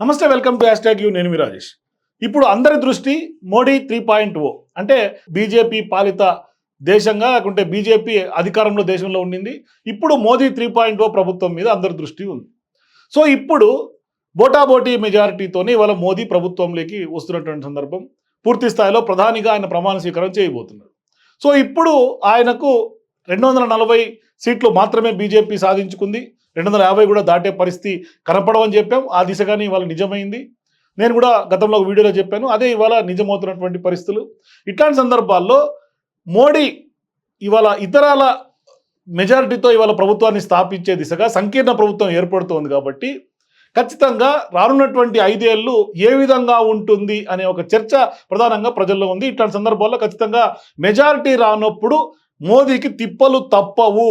నమస్తే welcome to hash you నేను మీ రాజేష్. ఇప్పుడు అందరి దృష్టి మోడీ త్రీ పాయింట్ ఓ. అంటే బీజేపీ పాలిత దేశంగా లేకుంటే బీజేపీ అధికారంలో దేశంలో ఉండింది. ఇప్పుడు మోదీ త్రీ పాయింట్ ఓ ప్రభుత్వం మీద అందరి దృష్టి ఉంది. సో ఇప్పుడు బోటాబోటీ మెజారిటీతోనే ఇవాళ మోదీ ప్రభుత్వంలోకి వస్తున్నటువంటి సందర్భం పూర్తి స్థాయిలో ప్రధానిగా ఆయన ప్రమాణ స్వీకారం చేయబోతున్నారు. సో ఇప్పుడు ఆయనకు రెండు వందల నలభై సీట్లు మాత్రమే బీజేపీ సాధించుకుంది. రెండు వందల యాభై కూడా దాటే పరిస్థితి కనపడవని చెప్పాం. ఆ దిశగానే ఇవాళ నిజమైంది. నేను కూడా గతంలో ఒక వీడియోలో చెప్పాను. అదే ఇవాళ నిజమవుతున్నటువంటి పరిస్థితులు. ఇట్లాంటి సందర్భాల్లో మోడీ ఇవాళ ఇతరాల మెజారిటీతో ఇవాళ ప్రభుత్వాన్ని స్థాపించే దిశగా సంకీర్ణ ప్రభుత్వం ఏర్పడుతోంది కాబట్టి ఖచ్చితంగా రానున్నటువంటి ఐదేళ్ళు ఏ విధంగా ఉంటుంది అనే ఒక చర్చ ప్రధానంగా ప్రజల్లో ఉంది. ఇట్లాంటి సందర్భాల్లో ఖచ్చితంగా మెజారిటీ రానప్పుడు మోదీకి తిప్పలు తప్పవు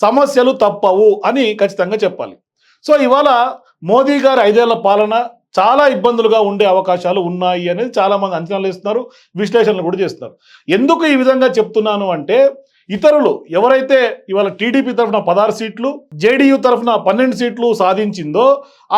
సమస్యలు తప్పవు అని ఖచ్చితంగా చెప్పాలి. సో ఇవాళ మోదీ గారి ఐదేళ్ళ పాలన చాలా ఇబ్బందులుగా ఉండే అవకాశాలు ఉన్నాయి అనేది చాలామంది అంచనాలు వేస్తున్నారు విశ్లేషణలు కూడా చేస్తున్నారు. ఎందుకు ఈ విధంగా చెప్తున్నాను అంటే ఇతరులు ఎవరైతే ఇవాళ టీడీపీ తరఫున పదహారు సీట్లు జేడీయూ తరఫున పన్నెండు సీట్లు సాధించిందో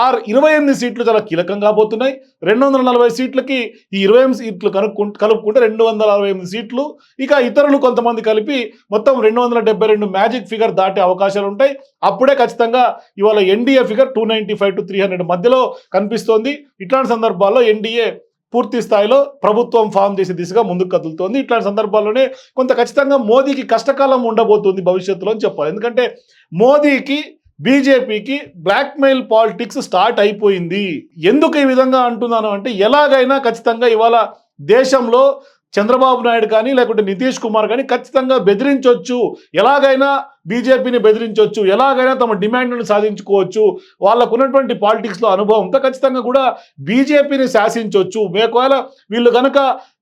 ఆ ఇరవై ఎనిమిది సీట్లు చాలా కీలకం కాబోతున్నాయి. రెండు వందల నలభై సీట్లకి ఈ ఇరవై ఎనిమిది సీట్లు కనుక్కు కలుపుకుంటే రెండు వందల అరవై ఎనిమిది సీట్లు. ఇక ఇతరులు కొంతమంది కలిపి మొత్తం రెండు వందల డెబ్బై రెండు మ్యాజిక్ ఫిగర్ దాటే అవకాశాలు ఉంటాయి. అప్పుడే ఖచ్చితంగా ఇవాళ NDA figure two ninety five to three hundred మధ్యలో కనిపిస్తోంది. ఇట్లాంటి సందర్భాల్లో ఎన్డీఏ పూర్తి స్థాయిలో ప్రభుత్వం ఫామ్ చేసే దిశగా ముందుకు కదులుతోంది. ఇట్లాంటి సందర్భాల్లోనే కొంత ఖచ్చితంగా మోదీకి కష్టకాలం ఉండబోతుంది భవిష్యత్తులో అని చెప్పాలి. ఎందుకంటే మోదీకి బీజేపీకి బ్లాక్మెయిల్ పాలిటిక్స్ స్టార్ట్ అయిపోయింది. ఎందుకు ఈ విధంగా అంటున్నాను అంటే ఎలాగైనా ఖచ్చితంగా ఇవాళ దేశంలో చంద్రబాబు నాయుడు కానీ లేకుంటే నితీష్ కుమార్ కానీ ఖచ్చితంగా బెదిరించవచ్చు ఎలాగైనా బీజేపీని బెదిరించవచ్చు ఎలాగైనా తమ డిమాండ్లను సాధించుకోవచ్చు. వాళ్ళకు ఉన్నటువంటి పాలిటిక్స్లో అనుభవంతో ఖచ్చితంగా కూడా బీజేపీని శాసించవచ్చు ఒకవేళ వీళ్ళు కనుక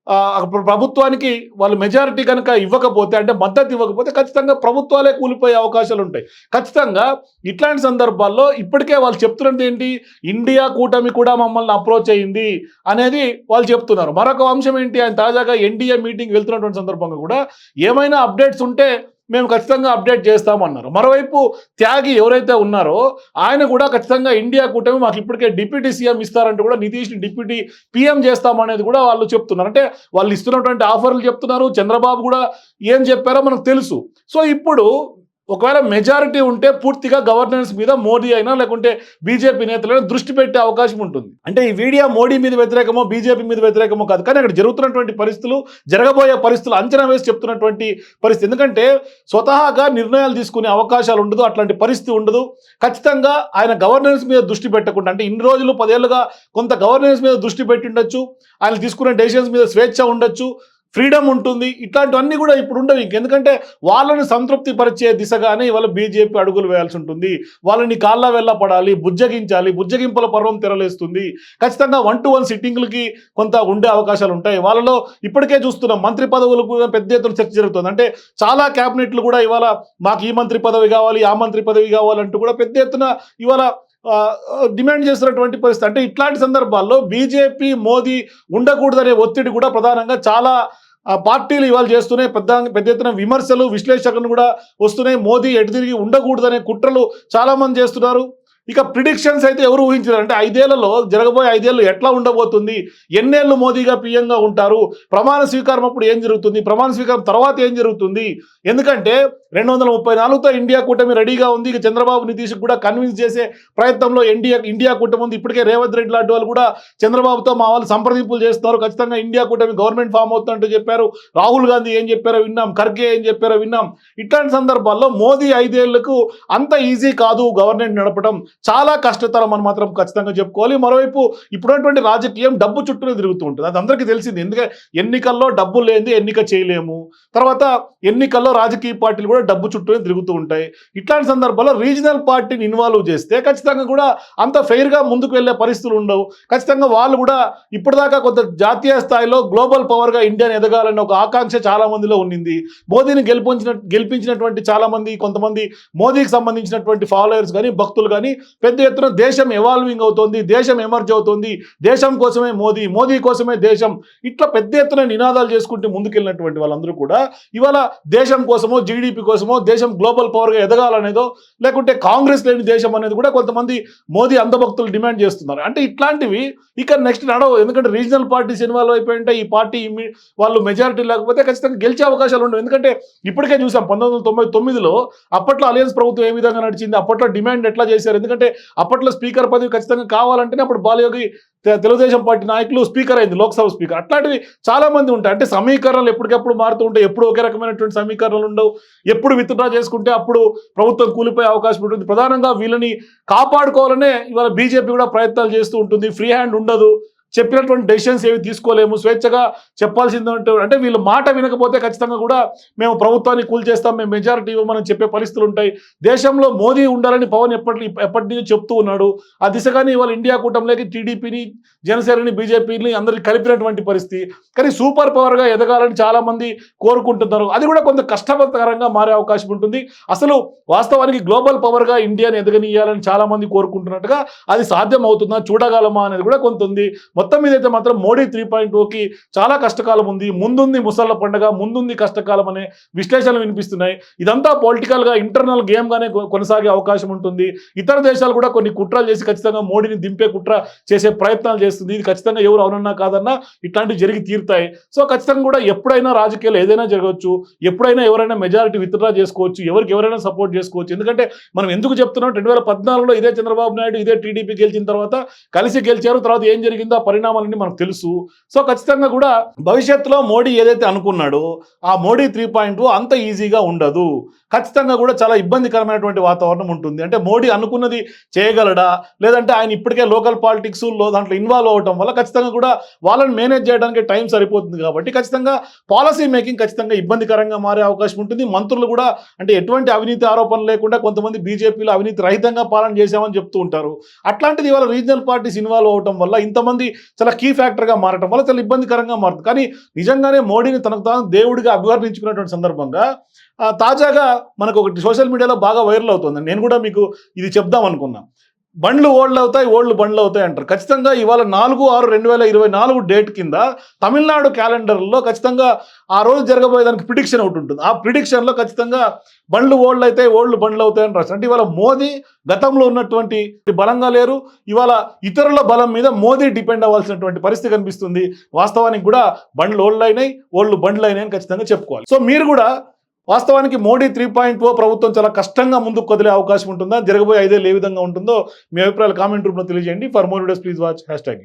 అప్పుడు ప్రభుత్వానికి వాళ్ళు మెజారిటీ కనుక ఇవ్వకపోతే అంటే మద్దతు ఇవ్వకపోతే ఖచ్చితంగా ప్రభుత్వాలే కూలిపోయే అవకాశాలు ఉంటాయి. ఖచ్చితంగా ఇట్లాంటి సందర్భాల్లో ఇప్పటికే వాళ్ళు చెప్తున్నది ఏంటి? ఇండియా కూటమి కూడా మమ్మల్ని అప్రోచ్ అయ్యింది అనేది వాళ్ళు చెప్తున్నారు. మరొక అంశం ఏంటి? ఆయన తాజాగా ఎన్డీఏ మీటింగ్ వెళ్తున్నటువంటి సందర్భంగా కూడా ఏమైనా అప్డేట్స్ ఉంటే మేము ఖచ్చితంగా అప్డేట్ చేస్తామన్నారు. మరోవైపు త్యాగి ఎవరైతే ఉన్నారో ఆయన కూడా ఖచ్చితంగా ఇండియా కూటమి మాకు ఇప్పటికే డిప్యూటీ సీఎం ఇస్తారంటే కూడా నితీష్ని డిప్యూటీ పీఎం చేస్తామనేది కూడా వాళ్ళు చెప్తున్నారు. అంటే వాళ్ళు ఇస్తున్నటువంటి ఆఫర్లు చెప్తున్నారు. చంద్రబాబు కూడా ఏం చెప్పారో మనకు తెలుసు. సో ఇప్పుడు ఒకవేళ మెజారిటీ ఉంటే పూర్తిగా గవర్నెన్స్ మీద మోడీ అయినా లేకుంటే బీజేపీ నేతలైనా దృష్టి పెట్టే అవకాశం ఉంటుంది. అంటే ఈ వీడియో మోడీ మీద వ్యతిరేకమో బీజేపీ మీద వ్యతిరేకమో కాదు. కానీ అక్కడ జరుగుతున్నటువంటి పరిస్థితులు జరగబోయే పరిస్థితులు అంచనా వేసి చెప్తున్నటువంటి పరిస్థితి. ఎందుకంటే స్వతహాగా నిర్ణయాలు తీసుకునే అవకాశాలు ఉండదు అట్లాంటి పరిస్థితి ఉండదు. ఖచ్చితంగా ఆయన గవర్నెన్స్ మీద దృష్టి పెట్టకుండా అంటే ఇన్ని రోజులు పదేళ్ళుగా కొంత గవర్నెన్స్ మీద దృష్టి పెట్టి ఉండొచ్చు. ఆయన తీసుకునే డెసిషన్స్ మీద స్వేచ్ఛ ఉండొచ్చు. ఫ్రీడమ్ ఉంటుంది. ఇట్లాంటివన్నీ కూడా ఇప్పుడు ఉండవు ఎందుకంటే వాళ్ళని సంతృప్తి పరిచే దిశగానే ఇవాళ బీజేపీ అడుగులు వేయాల్సి ఉంటుంది. వాళ్ళని కాళ్ళ వెళ్ళపడాలి బుజ్జగించాలి బుజ్జగింపుల పర్వం తెరలేస్తుంది. ఖచ్చితంగా వన్ టు వన్ సిట్టింగ్లకి కొంత ఉండే అవకాశాలు ఉంటాయి. వాళ్ళలో ఇప్పటికే చూస్తున్నాం మంత్రి పదవులు కూడా పెద్ద ఎత్తున చర్చ జరుగుతుంది. అంటే చాలా క్యాబినెట్లు కూడా ఇవాళ మాకు ఈ మంత్రి పదవి కావాలి ఆ మంత్రి పదవి కావాలంటూ కూడా పెద్ద ఎత్తున ఇవాళ డిమాండ్ చేస్తున్నటువంటి పరిస్థితి. అంటే ఇట్లాంటి సందర్భాల్లో బీజేపీ మోదీ ఉండకూడదనే ఒత్తిడి కూడా ప్రధానంగా చాలా ఆ పార్టీలు ఇవాళ చేస్తున్నాయి పెద్ద పెద్ద ఎత్తున విమర్శలు విశ్లేషకులు కూడా వస్తున్నాయి. మోదీ ఎటు తిరిగి ఉండకూడదనే కుట్రలు చాలామంది చేస్తున్నారు. ఇక ప్రిడిక్షన్స్ అయితే ఎవరు ఊహించారు. అంటే ఐదేళ్ళలో జరగబోయే ఐదేళ్ళు ఎట్లా ఉండబోతుంది? ఎన్నేళ్ళు మోదీగా పిఎంగా ఉంటారు? ప్రమాణ స్వీకారం అప్పుడు ఏం జరుగుతుంది? ప్రమాణ స్వీకారం తర్వాత ఏం జరుగుతుంది? ఎందుకంటే రెండు వందల ముప్పై నాలుగుతో ఇండియా కూటమి రెడీగా ఉంది. ఇక చంద్రబాబు నితీష్ కూడా కన్విన్స్ చేసే ప్రయత్నంలో ఇండియా ఇండియా కూటమి ఉంది. ఇప్పటికే రేవంత్ రెడ్డి లాంటి వాళ్ళు కూడా చంద్రబాబుతో మా వాళ్ళు సంప్రదింపులు చేస్తున్నారు. ఖచ్చితంగా ఇండియా కూటమి గవర్నమెంట్ ఫామ్ అవుతుందంటూ చెప్పారు. రాహుల్ గాంధీ ఏం చెప్పారో విన్నాం. ఖర్గే ఏం చెప్పారో విన్నాం. ఇట్లాంటి సందర్భాల్లో మోదీ ఐదేళ్ళకు అంత ఈజీ కాదు గవర్నమెంట్ నడపడం. చాలా కష్టతరం అని మాత్రం ఖచ్చితంగా చెప్పుకోవాలి. మరోవైపు ఇప్పుడున్నటువంటి రాజకీయం డబ్బు చుట్టూనే తిరుగుతూ ఉంటుంది. అది అందరికీ తెలిసింది. ఎందుకంటే ఎన్నికల్లో డబ్బు లేనిది ఎన్నిక చేయలేము. తర్వాత ఎన్నికల్లో రాజకీయ పార్టీలు కూడా డబ్బు చుట్టూనే తిరుగుతూ ఉంటాయి. ఇట్లాంటి సందర్భాల్లో రీజనల్ పార్టీని ఇన్వాల్వ్ చేస్తే ఖచ్చితంగా కూడా అంత ఫెయిర్గా ముందుకు వెళ్ళే పరిస్థితులు ఉండవు. ఖచ్చితంగా వాళ్ళు కూడా ఇప్పటిదాకా కొంత జాతీయ స్థాయిలో గ్లోబల్ పవర్గా ఇండియాని ఎదగాలని ఒక ఆకాంక్ష చాలా మందిలో ఉండింది మోదీని గెలిపించిన గెలిపించినటువంటి చాలా మంది కొంతమంది మోదీకి సంబంధించినటువంటి ఫాలోయర్స్ కానీ భక్తులు కానీ పెద్ద ఎత్తున దేశం ఎవాల్వింగ్ అవుతోంది దేశం ఎమర్జ్ అవుతోంది దేశం కోసమే మోదీ మోదీ కోసమే దేశం. ఇట్లా పెద్ద ఎత్తున నినాదాలు చేసుకుంటూ ముందుకెళ్ళినటువంటి వాళ్ళందరూ కూడా ఇవాళ దేశం కోసమో జీడిపి కోసమో దేశం గ్లోబల్ పవర్గా ఎదగాలనేదో లేకుంటే కాంగ్రెస్ లేని దేశం అనేది కూడా కొంతమంది మోదీ అందభక్తులు డిమాండ్ చేస్తున్నారు. అంటే ఇట్లాంటివి ఇక నెక్స్ట్ నడవు. ఎందుకంటే రీజనల్ పార్టీస్ ఇన్వాల్వ్ అయిపోయి ఉంటే ఈ పార్టీ వాళ్ళు మెజారిటీ లేకపోతే ఖచ్చితంగా గెలిచే అవకాశాలు ఉండవు. ఎందుకంటే ఇప్పటికే చూసాం పంతొమ్మిది వందల తొంభై తొమ్మిదిలో అప్పట్లో అలయన్స్ ప్రభుత్వం ఏ విధంగా నడిచింది అప్పట్లో డిమాండ్ ఎట్లా చేశారు? ఎందుకంటే అప్పట్లో స్పీకర్ పదవి ఖచ్చితంగా కావాలంటేనే అప్పుడు బాలయోగి తెలుగుదేశం పార్టీ నాయకులు స్పీకర్ అయింది లోక్సభ స్పీకర్. అట్లాంటివి చాలా మంది ఉంటాయి అంటే సమీకరణలు ఎప్పటికెప్పుడు మారుతూ ఉంటాయి. ఎప్పుడు ఒకే రకమైనటువంటి సమీకరణలు ఉండవు. ఎప్పుడు విత్డ్రా చేసుకుంటే అప్పుడు ప్రభుత్వం కూలిపోయే అవకాశం ఉంటుంది. ప్రధానంగా వీళ్ళని కాపాడుకోవాలనే ఇవాళ బీజేపీ కూడా ప్రయత్నాలు చేస్తూ ఉంటుంది. ఫ్రీ హ్యాండ్ ఉండదు. చెప్పినటువంటి డెసిషన్స్ ఏవి తీసుకోలేము. స్వేచ్ఛగా చెప్పాల్సింది అంటే వీళ్ళు మాట వినకపోతే ఖచ్చితంగా కూడా మేము ప్రభుత్వాన్ని కూల్చేస్తాం మేము మెజారిటీ ఇవ్వమని చెప్పే పరిస్థితులు ఉంటాయి. దేశంలో మోదీ ఉండాలని పవన్ ఎప్పటి ఎప్పటి నుంచి చెప్తూ ఉన్నాడు. ఆ దిశగానే ఇవాళ ఇండియా కూటమిలోకి టీడీపీని జనసేనని బీజేపీని అందరికి కలిపినటువంటి పరిస్థితి. కానీ సూపర్ పవర్గా ఎదగాలని చాలా మంది కోరుకుంటున్నారు. అది కూడా కొంత కష్టపరకరంగా మారే అవకాశం ఉంటుంది. అసలు వాస్తవానికి గ్లోబల్ పవర్గా ఇండియాని ఎదగనీయాలని చాలా మంది కోరుకుంటున్నట్టుగా అది సాధ్యం అవుతుందా చూడగలమా అనేది కూడా కొంత ఉంది. మొత్తం మీద అయితే మాత్రం మోడీ త్రీ పాయింట్ ఓకి చాలా కష్టకాలం ఉంది. ముందుంది ముసళ్ళ పండుగ ముందుంది కష్టకాలం అనే విశ్లేషణలు వినిపిస్తున్నాయి. ఇదంతా పొలిటికల్గా ఇంటర్నల్ గేమ్ గానే కొనసాగే అవకాశం ఉంటుంది. ఇతర దేశాలు కూడా కొన్ని కుట్రలు చేసి ఖచ్చితంగా మోడీని దింపే కుట్ర చేసే ప్రయత్నాలు చేస్తుంది. ఇది ఖచ్చితంగా ఎవరు అవునన్నా కాదన్నా ఇట్లాంటివి జరిగి తీరుతాయి. సో ఖచ్చితంగా కూడా ఎప్పుడైనా రాజకీయాలు ఏదైనా జరగవచ్చు. ఎప్పుడైనా ఎవరైనా మెజారిటీ విత్డ్రా చేసుకోవచ్చు. ఎవరికి ఎవరైనా సపోర్ట్ చేసుకోవచ్చు. ఎందుకంటే మనం ఎందుకు చెప్తున్నాం? రెండు వేల పద్నాలుగులో ఇదే చంద్రబాబు నాయుడు ఇదే టీడీపీ గెలిచిన తర్వాత కలిసి గెలిచారు. తర్వాత ఏం జరిగిందో పరిణామాలన్నీ మనకు తెలుసు. సో ఖచ్చితంగా కూడా భవిష్యత్తులో మోడీ ఏదైతే అనుకున్నాడో ఆ మోడీ త్రీ పాయింట్ అంత ఈజీగా ఉండదు. ఖచ్చితంగా కూడా చాలా ఇబ్బందికరమైనటువంటి వాతావరణం ఉంటుంది. అంటే మోడీ అనుకున్నది చేయగలడా? లేదంటే ఆయన ఇప్పటికే లోకల్ పాలిటిక్స్లో దాంట్లో ఇన్వాల్వ్ అవ్వటం వల్ల ఖచ్చితంగా కూడా వాళ్ళని మేనేజ్ చేయడానికి టైం సరిపోతుంది కాబట్టి ఖచ్చితంగా పాలసీ మేకింగ్ ఖచ్చితంగా ఇబ్బందికరంగా మారే అవకాశం ఉంటుంది. మంత్రులు కూడా అంటే ఎటువంటి అవినీతి ఆరోపణలు లేకుండా కొంతమంది బీజేపీలో అవినీతి రహితంగా పాలన చేశామని చెప్తూ ఉంటారు. అట్లాంటిది ఇవాళ రీజనల్ పార్టీస్ ఇన్వాల్వ్ అవటం వల్ల ఇంతమంది చాలా కీ ఫ్యాక్టర్గా మారటం వల్ల చాలా ఇబ్బందికరంగా మారుతుంది. కానీ నిజంగానే మోడీని తనకు తాను దేవుడిగా అభివర్ణించుకున్నటువంటి సందర్భంగా తాజాగా మనకు ఒకటి సోషల్ మీడియాలో బాగా వైరల్ అవుతుంది. నేను కూడా మీకు ఇది చెప్దాం అనుకున్నా. బండ్లు ఓల్డ్ అవుతాయి ఓల్డ్ బండ్లు అవుతాయి అంటారు. ఖచ్చితంగా ఇవాళ నాలుగు ఆరు రెండు వేల ఇరవై నాలుగు డేట్ కింద తమిళనాడు క్యాలెండర్లో ఖచ్చితంగా ఆ రోజు జరగబోయేదానికి ప్రిడిక్షన్ ఒకటి ఉంటుంది. ఆ ప్రిడిక్షన్లో ఖచ్చితంగా బండ్లు ఓల్డ్ అయితే ఓల్డ్ బండ్లు అవుతాయని రాస్తారు అంటే ఇవాళ మోదీ గతంలో ఉన్నటువంటి బలంగా లేరు. ఇవాళ ఇతరుల బలం మీద మోదీ డిపెండ్ అవ్వాల్సినటువంటి పరిస్థితి కనిపిస్తుంది. వాస్తవానికి కూడా బండ్లు ఓల్డ్ అయినాయి ఓల్డ్ బండ్లు అయినాయి అని ఖచ్చితంగా చెప్పుకోవాలి. సో మీరు కూడా వాస్తవానికి మోడీ త్రీ పాయింట్ ఓ ప్రభుత్వం చాలా కష్టంగా ముందుకు కదిలే అవకాశం ఉంటుందా? జరగబోయే ఐదేళ్ళు ఏ విధంగా ఉంటుందో మీ అభిప్రాయాలు కామెంట్ రూపంలో తెలియజేయండి. For more videos please watch hashtag